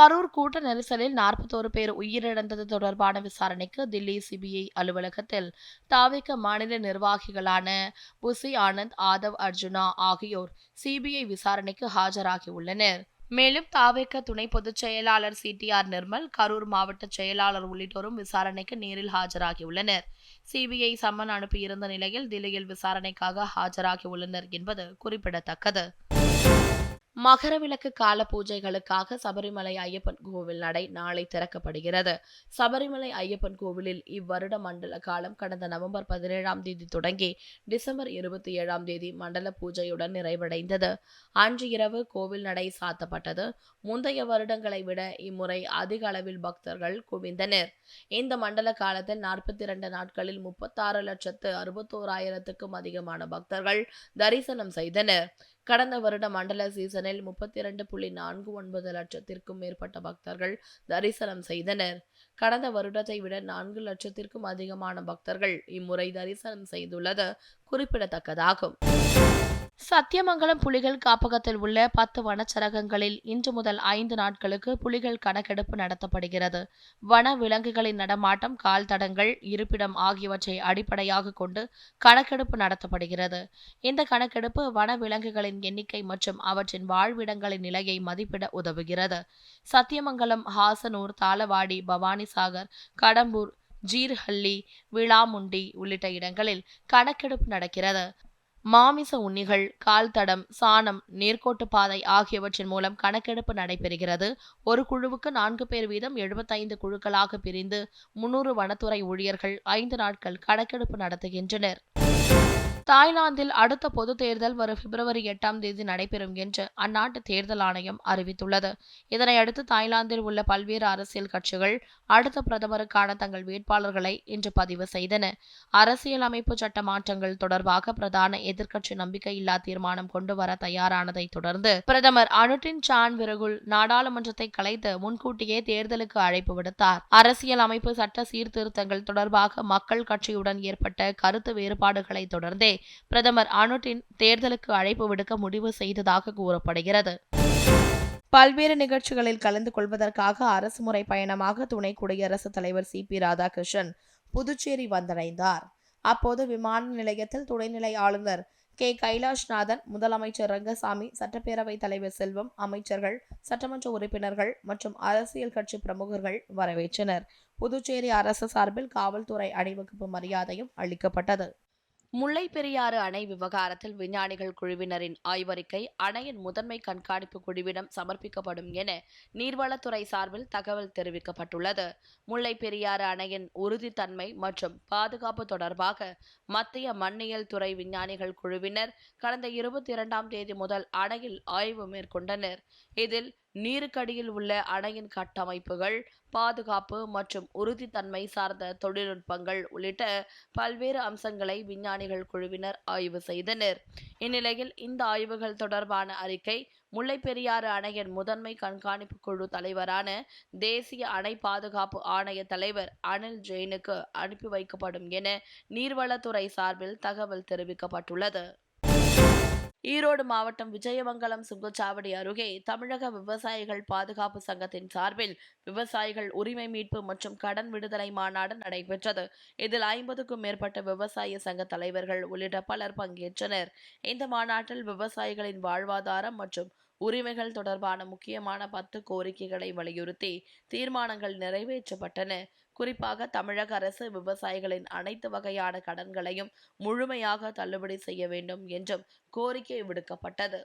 கரூர் கூட்ட நெரிசலில் நாற்பத்தோரு பேர் உயிரிழந்தது தொடர்பான விசாரணைக்கு தில்லி சிபிஐ அலுவலகத்தில் தாவிக மாநில நிர்வாகிகளான புசி ஆனந்த் ஆதவ் அர்ஜுனா ஆகியோர் சிபிஐ விசாரணைக்கு ஆஜராகியுள்ளனர். மேலும் தாவேக்க துணை பொதுச் செயலாளர் சிடிஆர் நிர்மல் கரூர் மாவட்ட செயலாளர் உள்ளிட்டோரும் விசாரணைக்கு நேரில் ஆஜராகியுள்ளனர். சிபிஐ சம்மன் அனுப்பியிருந்த நிலையில் தில்லியில் விசாரணைக்காக ஆஜராகியுள்ளனர் என்பது குறிப்பிடத்தக்கது. மகரவிளக்கு கால பூஜைகளுக்காக சபரிமலை ஐயப்பன் கோவில் நடை நாளை திறக்கப்படுகிறது. சபரிமலை ஐயப்பன் கோவிலில் இவ்வருட மண்டல காலம் கடந்த நவம்பர் பதினேழாம் தேதி தொடங்கி டிசம்பர் இருபத்தி ஏழாம் தேதி மண்டல பூஜையுடன் நிறைவடைந்தது. அன்று இரவு கோவில் நடை சாத்தப்பட்டது. முந்தைய வருடங்களை விட இம்முறை அதிக அளவில் பக்தர்கள் குவிந்தனர். இந்த மண்டல காலத்தில் நாற்பத்தி இரண்டு நாட்களில் முப்பத்தாறு லட்சத்து அறுபத்தோராயிரத்துக்கும் அதிகமான பக்தர்கள் தரிசனம் செய்தனர். கடந்த வருட மண்டல சீசனில் முப்பத்தி இரண்டு புள்ளி நான்கு ஒன்பது லட்சத்திற்கும் மேற்பட்ட பக்தர்கள் தரிசனம் செய்தனர். கடந்த வருடத்தை விட நான்கு லட்சத்திற்கும் அதிகமான பக்தர்கள் இம்முறை தரிசனம் செய்துள்ளது குறிப்பிடத்தக்கதாகும். சத்தியமங்கலம் புலிகள் காப்பகத்தில் உள்ள பத்து வனச்சரகங்களில் இன்று முதல் ஐந்து நாட்களுக்கு புலிகள் கணக்கெடுப்பு நடத்தப்படுகிறது. வன விலங்குகளின் நடமாட்டம் கால் தடங்கள் இருப்பிடம் ஆகியவற்றை அடிப்படையாக கொண்டு கணக்கெடுப்பு நடத்தப்படுகிறது. இந்த கணக்கெடுப்பு வன விலங்குகளின் எண்ணிக்கை மற்றும் அவற்றின் வாழ்விடங்களின் நிலையை மதிப்பிட உதவுகிறது. சத்தியமங்கலம் ஹாசனூர் தாளவாடி பவானிசாகர் கடம்பூர் ஜீர்ஹள்ளி விளாமுண்டி உள்ளிட்ட இடங்களில் கணக்கெடுப்பு நடக்கிறது. மாமிச உண்ணிகள் கால் தடம் சாணம் நேர்கோட்டு பாதை ஆகியவற்றின் மூலம் கணக்கெடுப்பு நடைபெறுகிறது. ஒரு குழுவுக்கு நான்கு பேர் வீதம் எழுபத்தைந்து குழுக்களாக பிரிந்து முன்னூறு வனத்துறை ஊழியர்கள் ஐந்து நாட்கள் கணக்கெடுப்பு நடத்துகின்றனர். தாய்லாந்தில் அடுத்த பொது தேர்தல் வரும் பிப்ரவரி எட்டாம் தேதி நடைபெறும் என்று அந்நாட்டு தேர்தல் ஆணையம் அறிவித்துள்ளது. இதனையடுத்து தாய்லாந்தில் உள்ள பல்வேறு அரசியல் கட்சிகள் அடுத்த பிரதமருக்கான தங்கள் வேட்பாளர்களை இன்று பதிவு செய்தன. அரசியல் அமைப்பு சட்ட மாற்றங்கள் தொடர்பாக பிரதான எதிர்க்கட்சி நம்பிக்கையில்லா தீர்மானம் கொண்டு வர தயாரானதை தொடர்ந்து பிரதமர் அனுட்டின் சான் விரகுல் நாடாளுமன்றத்தை கலைத்து முன்கூட்டியே தேர்தலுக்கு அழைப்பு விடுத்தார். அரசியல் அமைப்பு சட்ட சீர்திருத்தங்கள் தொடர்பாக மக்கள் கட்சியுடன் ஏற்பட்ட கருத்து வேறுபாடுகளை தொடர்ந்தே பிரதமர் அனுட்டின் தேர்தலுக்கு அழைப்பு விடுக்க முடிவு செய்ததாக கூறப்படுகிறது. பல்வேறு நிகழ்ச்சிகளில் கலந்து கொள்வதற்காக அரசு முறை பயணமாக துணை குடியரசுத் தலைவர் சி. பி. ராதாகிருஷ்ணன் புதுச்சேரி வந்தடைந்தார். அப்போது விமான நிலையத்தில் துணைநிலை ஆளுநர் கே. கைலாஷ்நாதன் முதலமைச்சர் ரங்கசாமி சட்டப்பேரவைத் தலைவர் செல்வம் அமைச்சர்கள் சட்டமன்ற உறுப்பினர்கள் மற்றும் அரசியல் கட்சி பிரமுகர்கள் வரவேற்றனர். புதுச்சேரி அரசு சார்பில் காவல்துறை அணிவகுப்பு மரியாதையும் அளிக்கப்பட்டது. முல்லை பெரியாறு அணை விவகாரத்தில் விஞ்ஞானிகள் குழுவினரின் ஆய்வறிக்கை அணையின் முதன்மை கண்காணிப்பு குழுவிடம் சமர்ப்பிக்கப்படும் என நீர்வளத்துறை சார்பில் தகவல் தெரிவிக்கப்பட்டுள்ளது. முல்லை பெரியாறு அணையின் உறுதித்தன்மை மற்றும் பாதுகாப்பு தொடர்பாக மத்திய மண்ணியல் துறை விஞ்ஞானிகள் குழுவினர் கடந்த இருபத்தி இரண்டாம் தேதி முதல் அணையில் ஆய்வு மேற்கொண்டனர். இதில் நீருக்கடியில் உள்ள அணையின் கட்டமைப்புகள் பாதுகாப்பு மற்றும் உறுதித்தன்மை சார்ந்த தொழில்நுட்பங்கள் உள்ளிட்ட பல்வேறு அம்சங்களை விஞ்ஞானிகள் குழுவினர் ஆய்வு செய்தனர். இந்நிலையில் இந்த ஆய்வுகள் தொடர்பான அறிக்கை முல்லை பெரியாறு அணையின் முதன்மை கண்காணிப்பு குழு தலைவரான தேசிய அணை பாதுகாப்பு ஆணைய தலைவர் அனில் ஜெயினுக்கு அனுப்பி வைக்கப்படும் என நீர்வளத்துறை சார்பில் தகவல் தெரிவிக்கப்பட்டுள்ளது. ஈரோடு மாவட்டம் விஜயமங்கலம் சுங்கச்சாவடி அருகே தமிழக விவசாயிகள் பாதுகாப்பு சங்கத்தின் சார்பில் விவசாயிகள் உரிமை மீட்பு மற்றும் கடன் விடுதலை மாநாடு நடைபெற்றது. இதில் ஐம்பதுக்கும் மேற்பட்ட விவசாய சங்க தலைவர்கள் உள்ளிட்ட பலர் பங்கேற்றனர். இந்த மாநாட்டில் விவசாயிகளின் வாழ்வாதாரம் மற்றும் உரிமைகள் தொடர்பான முக்கியமான பத்து கோரிக்கைகளை வலியுறுத்தி தீர்மானங்கள் நிறைவேற்றப்பட்டன. குறிப்பாக தமிழக அரசு விவசாயிகளின் அனைத்து வகையான கடன்களையும் முழுமையாக தள்ளுபடி செய்ய வேண்டும் என்றும் கோரிக்கை விடுக்கப்பட்டது.